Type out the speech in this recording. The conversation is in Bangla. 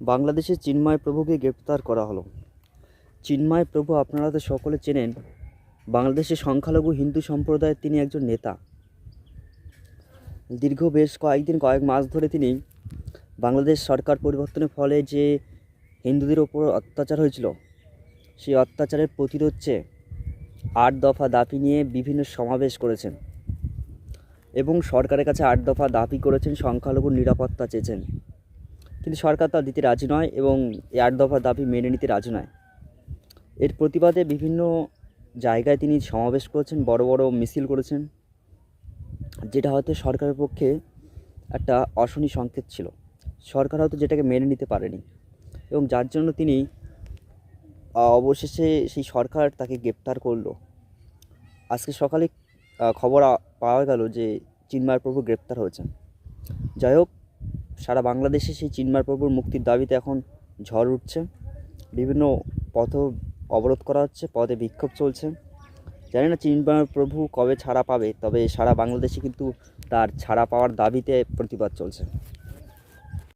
বাংলাদেশে চিন্ময় প্রভুকে গ্রেপ্তার করা হলো। চিন্ময় প্রভু আপনারা তো সকলে চেনেন বাংলাদেশের সংখ্যালঘু হিন্দু সম্প্রদায়ের তিনি একজন নেতা। দীর্ঘ বেশ কয়েকদিন, কয়েক মাস ধরে তিনি বাংলাদেশ সরকার পরিবর্তনের ফলে যে হিন্দুদের ওপর অত্যাচার হয়েছিল, সেই অত্যাচারের প্রতিরোধ চেয়ে আট দফা দাবি নিয়ে বিভিন্ন সমাবেশ করেছেন এবং সরকারের কাছে আট দফা দাবি করেছেন সংখ্যালঘু নিরাপত্তা চেয়েছেন। কিন্তু সরকার তা দিতে রাজি নয় এবং এই আট দফা দাবি মেনে নিতে রাজি নয়। এর প্রতিবাদে বিভিন্ন জায়গায় তিনি সমাবেশ করেছেন, বড় বড় মিছিল করেছেন, যেটা হয়তো সরকারের পক্ষে একটা অশনি সংকেত ছিল। সরকার হয়তো যেটাকে মেনে নিতে পারেনি এবং যার জন্য তিনি অবশেষে সেই সরকার তাকে গ্রেপ্তার করল। আজকে সকালে খবর পাওয়া গেল যে চিন্ময় প্রভু গ্রেপ্তার হয়েছেন। যাই হোক সারা বাংলাদেশে সেই চিনমার প্রভুর মুক্তির দাবিতে এখন ঝড় উঠছে। বিভিন্ন পথ অবরোধ করা হচ্ছে, পথে বিক্ষোভ চলছে। জানি না চিন্ময় প্রভু কবে ছাড়া পাবে, তবে সারা বাংলাদেশে কিন্তু তার ছাড়া পাওয়ার দাবিতে প্রতিবাদ চলছে।